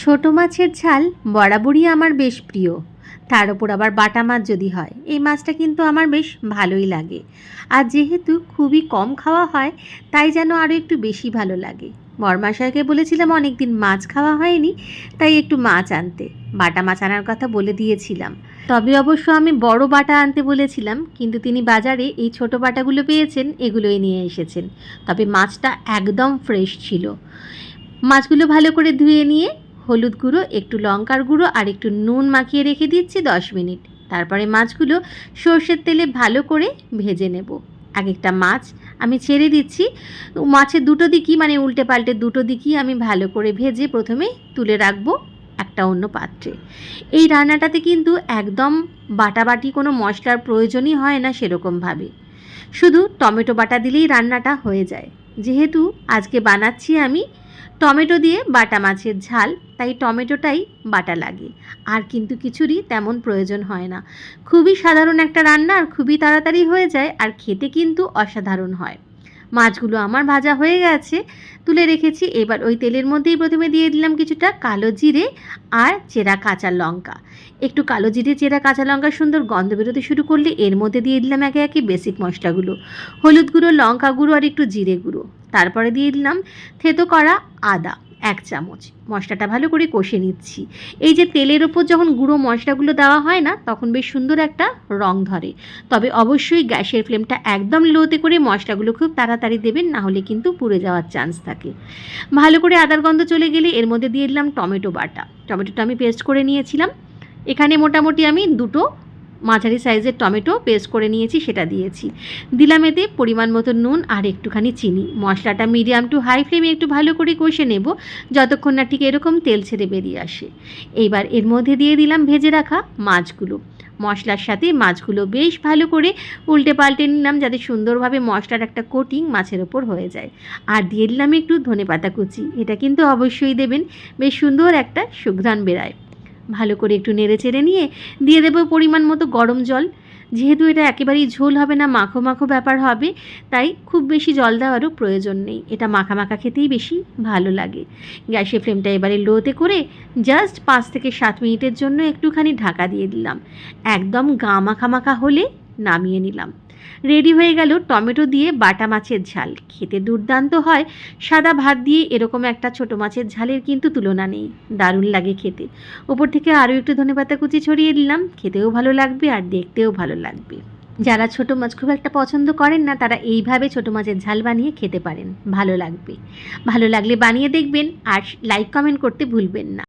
ছোট মাছের ঝাল বরাবরই আমার বেশ প্রিয়। তার ওপর আবার বাটা মাছ যদি হয়, এই মাছটা কিন্তু আমার বেশ ভালোই লাগে। আর যেহেতু খুবই কম খাওয়া হয়, তাই যেন আরও একটু বেশি ভালো লাগে। বরমাশাইকে বলেছিলাম অনেক দিন মাছ খাওয়া হয়নি, তাই একটু মাছ আনতে। বাটা মাছ আনার কথা বলে দিয়েছিলাম। তবে অবশ্য আমি বড় বাটা আনতে বলেছিলাম, কিন্তু তিনি বাজারে এই ছোট বাটাগুলো পেয়েছেন, এগুলোই নিয়ে এসেছেন। তবে মাছটা একদম ফ্রেশ ছিল। মাছগুলো ভালো করে ধুয়ে নিয়ে হলুদ গুঁড়ো, একটু লঙ্কার গুঁড়ো আর একটু নুন মাখিয়ে রেখে দিচ্ছি দশ মিনিট। তারপরে মাছগুলো সর্ষের তেলে ভালো করে ভেজে নেব। এক একটা মাছ আমি ছেড়ে দিচ্ছি। মাছের দুটো দিকই মানে উল্টে পাল্টে দুটো দিকই আমি ভালো করে ভেজে প্রথমে তুলে রাখব একটা অন্য পাত্রে। এই রান্নাটাতে কিন্তু একদম বাটাবাটি, কোনো মশলার প্রয়োজনই হয় না সেরকমভাবে। শুধু টমেটো বাটা দিলেই রান্নাটা হয়ে যায়। যেহেতু আজকে বানাচ্ছি আমি টমেটো দিয়ে বাটা মাছের ঝাল, তাই টমেটোটাই বাটা লাগে। আর কিন্তু কিছুরই তেমন প্রয়োজন হয় না। খুবই সাধারণ একটা রান্না, আর খুবই তাড়াতাড়ি হয়ে যায়, আর খেতে কিন্তু অসাধারণ হয়। মাছগুলো আমার ভাজা হয়ে গেছে। তুলে রেখেছি। এবার ওই তেলের মধ্যেই প্রথমে দিয়ে দিলাম কিছুটা কালো জিরে আর চেরা কাঁচা লঙ্কা। একটু কালো জিরে, চেরা কাঁচা লঙ্কা সুন্দর গন্ধ বেরোতে শুরু করলে এর মধ্যে দিয়ে দিলাম একে একে বেসিক মশলাগুলো। হলুদ গুঁড়ো, লঙ্কা গুঁড়ো আর একটু জিরে গুঁড়ো। তারপরে দিয়ে দিলাম থেতো করা আদা। এক চামচ। মশলাটা ভালো করে কষে নিচ্ছি। এই যে তেলের ওপর যখন গুঁড়ো মশলাগুলো দেওয়া হয় না, তখন বেশ সুন্দর একটা রং ধরে। তবে অবশ্যই গ্যাসের ফ্লেমটা একদম লোতে করে মশলাগুলো খুব তাড়াতাড়ি দেবেন, না হলে কিন্তু পুড়ে যাওয়ার চান্স থাকে। ভালো করে আদার গন্ধ চলে গেলে এর মধ্যে দিয়ে দিলাম টমেটো বাটা। টমেটোটা আমি পেস্ট করে নিয়েছিলাম। এখানে মোটামুটি আমি দুটো মাঝারি সাইজের টমেটো পেস্ট করে নিয়েছি, সেটা দিয়েছি। দিলাম এতে পরিমাণ মতো নুন আর একটুখানি চিনি। মশলাটা মিডিয়াম টু হাই ফ্লেমে একটু ভালো করে কষে নেব, যতক্ষণ না ঠিক এরকম তেল ছেড়ে বেরিয়ে আসে। এইবার এর মধ্যে দিয়ে দিলাম ভেজে রাখা মাছগুলো। মশলার সাথে মাছগুলো বেশ ভালো করে উল্টে পাল্টে নিলাম, যাতে সুন্দরভাবে মশলার একটা কোটিং মাছের ওপর হয়ে যায়। আর দিয়ে দিলাম একটু ধনে পাতা কুচি। এটা কিন্তু অবশ্যই দেবেন। বেশ সুন্দর একটা সুঘ্রাণ বেরায় ভালো করে একটু নেড়ে চেড়ে নিয়ে দিয়ে দেবো পরিমাণ মতো গরম জল। যেহেতু এটা একেবারেই ঝোল হবে না, মাখো মাখো ব্যাপার হবে, তাই খুব বেশি জল দেওয়ারও প্রয়োজন নেই। এটা মাখা মাখা খেতেই বেশি ভালো লাগে। গ্যাসের ফ্লেমটা এবারে লোতে করে জাস্ট পাঁচ থেকে সাত মিনিটের জন্য একটুখানি ঢাকা দিয়ে দিলাম। একদম গা মাখা মাখা হলে নামিয়ে নিলাম। রেডি হয়ে গেল টমেটো দিয়ে বাটা মাছের ঝাল। খেতে দুর্দান্ত হয়। সাদা ভাত দিয়ে এরকম একটা ছোট মাছের ঝালের কিন্তু তুলনা নেই। দারুণ লাগে খেতে। ওপর থেকে আরও একটু ধনেপাতা কুচি ছড়িয়ে দিলাম। খেতেও ভালো লাগবে আর দেখতেও ভালো লাগবে। যারা ছোট মাছ খুব একটা পছন্দ করেন না, তারা এইভাবে ছোট মাছের ঝাল বানিয়ে খেতে পারেন। ভালো লাগবে। ভালো লাগলে বানিয়ে দেখবেন আর লাইক কমেন্ট করতে ভুলবেন না।